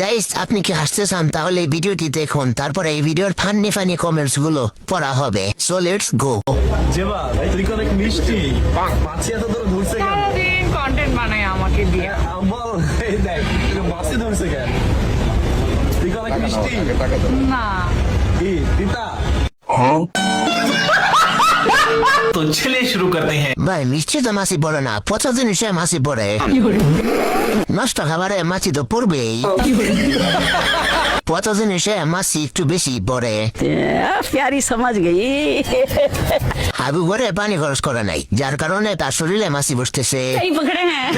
Guys আপনি কি হাসতে চান? তাহলে এই ভিডিওটি দেখুন। তারপরে এই ভিডিওর ফানি ফানি কমেন্টসগুলো পড়া হবে। সো লেটস গো জেবা তুই অনেক মিষ্টি? মাছি এত দূর ধরছে কেন? সারাদিন কন্টেন্ট বানায় আমাকে দিয়ে। বল এই দেখ তোকে মাছি ধরছে কেন? তুই অনেক মিষ্টি? না। কি তিতা? तो चलिए शुरू करते हैं ভাই মিষ্টি তো মাছি পড়ে না পচা জিনিসে মাছি পড়ে নষ্ট খাবারে মাছি তো পড়বেই পচা জিনিসে মাছি একটু বেশি পড়ে प्यारी समझ गई হাবু ঘরে পানি খরচ করে নাই যার কারণে তার শরীরে মাছি বসতেছে এই পকড়ে হ্যাঁ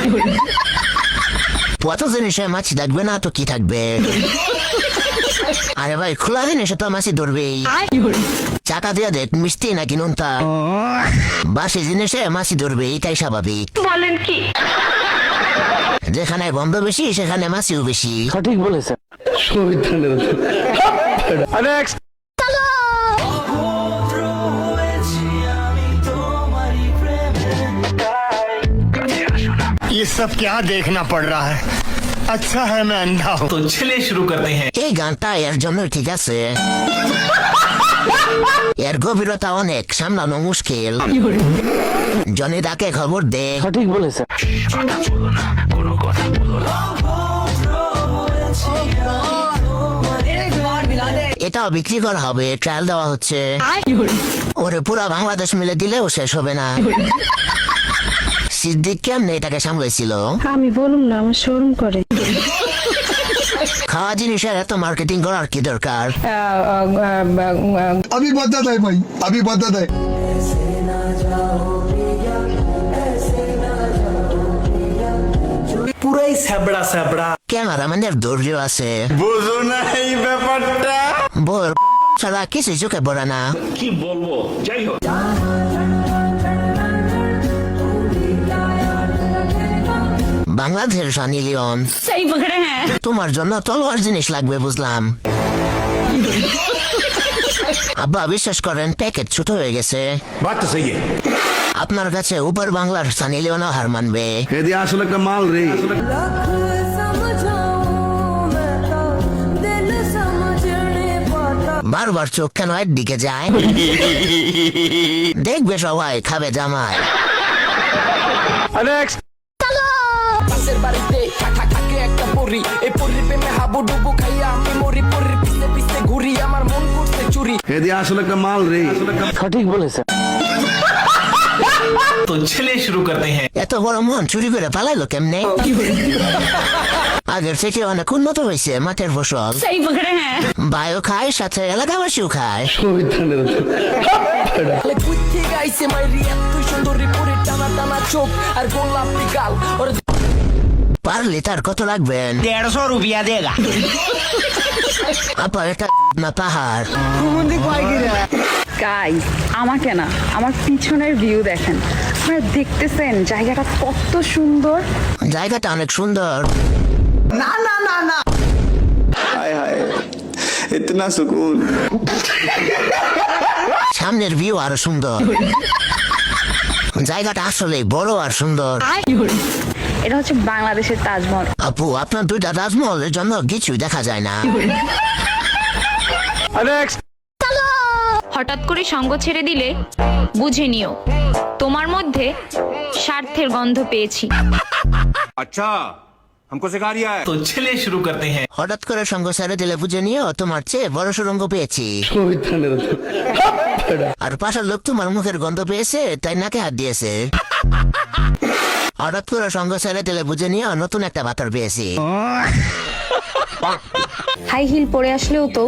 পচা জিনিসে মাছি থাকবে না তো কি থাকবে আরে ভাই খোলা জিনিসে তো মাছি ধরবেই চাকা দিয়ে দেখ মিষ্টি নাকি নুনতা বাসি জিনিসে মাছি ধরবে এটাই স্বাভাবিক বলেন কি যেখানে বন্ধ বেশি সেখানে মাছিও বেশি সঠিক বলেছে ये सब क्या देखना पड़ रहा है আচ্ছা হ্যাঁ না নাও তো ছেলে শুরু করতে হ্যাঁ এই গানটা এর জন্য ঠিক আছে। এর গভীরতা অনেক সামলানো মুশকিল। জনি দাকে খবর দে। সঠিক বলেছে। এটাও বিক্রি করা হবে ট্রায়াল দেওয়া হচ্ছে। ওরে পুরা বাংলাদেশ মিলে দিলেও শেষ হবে না। সিদ্দিক কেমনে এটাকে সামলাইছিল আমি না আমার শোরুম করে। খাওয়া জিনিসের এত মার্কেটিং করার কি দরকার? আমি বাধা দেয় ভাই আমি দেয় পুরাই স্যাবড়া স্যাবড়া। ধৈর্য আছে। বুঝো না এই ব্যাপারটা। বল ছাড়া কিছু চোখে বড় না। কি বলব? যাই হোক। বাংলাদেশের সানি লিওন। তোমার জন্য তলোয়ার জিনিস লাগবে বুঝলাম। আব্বা বিশ্বাস করেন প্যাকেট ছোট হয়ে গেছে। আপনার কাছে উপর বাংলার সানি লিওনও হার মানবে। আসলে একটা মাল রে। বারবার চোখ কেন দিকে যায়? দেখবে সবাই খাবে জামাই। ছুরি এই পরির মে হাবু ডুবু খাইয়া আমি মরি। পরির পিছে পিছে ঘুরি আমার মন করছে চুরি। এদি আসলে কা মাল রে। সঠিক বলেছে তো ছেলে শুরু করতে হ্যাঁ। এত বড় মন চুরি করে পালাইলো কেমনে? আগের থেকে অনেক উন্নত হয়েছে মাঠের ফসল। হ্যাঁ। বায়ু খায় সাথে এলাকাবাসীও খায়। পার লিটার কত লাগবে? দেড়শো রুপিয়া দেগা। আপা এটা না পাহাড়। গাইস আমাকে না আমার পিছনের ভিউ দেখেন। আপনারা দেখতেছেন জায়গাটা কত সুন্দর? জায়গাটা অনেক সুন্দর। না না না না। হায় হায় ইতনা সুকুন। সামনের ভিউ আরও সুন্দর। জায়গাটা আসলে বড় আর সুন্দর। এটা হচ্ছে বাংলাদেশের তাজমহল। আপু আপনার দুইটা তাজমহলের জন্য কিছু দেখা যায় না। হঠাৎ করে সঙ্গ ছেড়ে দিলে বুঝে নিও তোমার মধ্যে স্বার্থের গন্ধ পেয়েছি। আচ্ছা। हमको सिखा रिया है तो चलिए शुरू करते हैं হঠাৎ করে সঙ্গ ছেড়ে দিলে বুঝে নিও তোমার চেয়ে বড় সুরঙ্গ পেয়েছি আর পাশের লোক তোমার মুখের গন্ধ পেয়েছে তাই নাকে হাত দিয়েছে হঠাৎ করে সঙ্গ ছেড়ে দিলে বুঝে নিও নতুন একটা বাতর পেয়েছি হাই হিল পরে আসলেও তো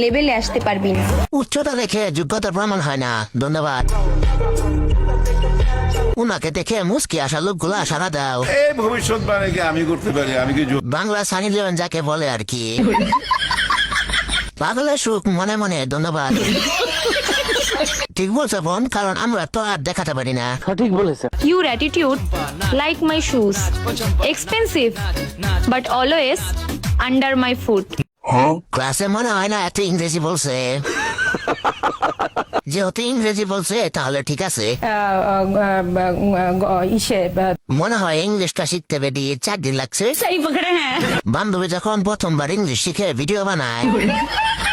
লেভেলে আসতে পারবি না উচ্চতা দেখে যোগ্যতার প্রমাণ হয় না ধন্যবাদ উনাকে দেখে মুসকি আসা লোকগুলা সারা দাও। এই ভবিষ্যৎ বাণী কি আমি করতে পারি? আমি কি বাংলা সানি লিওন যাকে বলে আর কি। পাগলের সুখ মনে মনে ধন্যবাদ। ঠিক বলছো বোন কারণ আমরা তো আর দেখাতে পারি না। সঠিক বলেছে। Your attitude like my shoes expensive but always under my foot ক্লাসে মনে হয় না এত ইংরেজি বলছে। যেহেতু ইংরেজি বলছে তাহলে ঠিক আছে। ইসে মনে হয় ইংলিশটা শিখতে বেরিয়ে চার দিন লাগছে। হ্যাঁ। বান্ধবী যখন প্রথমবার ইংলিশ শিখে ভিডিও বানায়।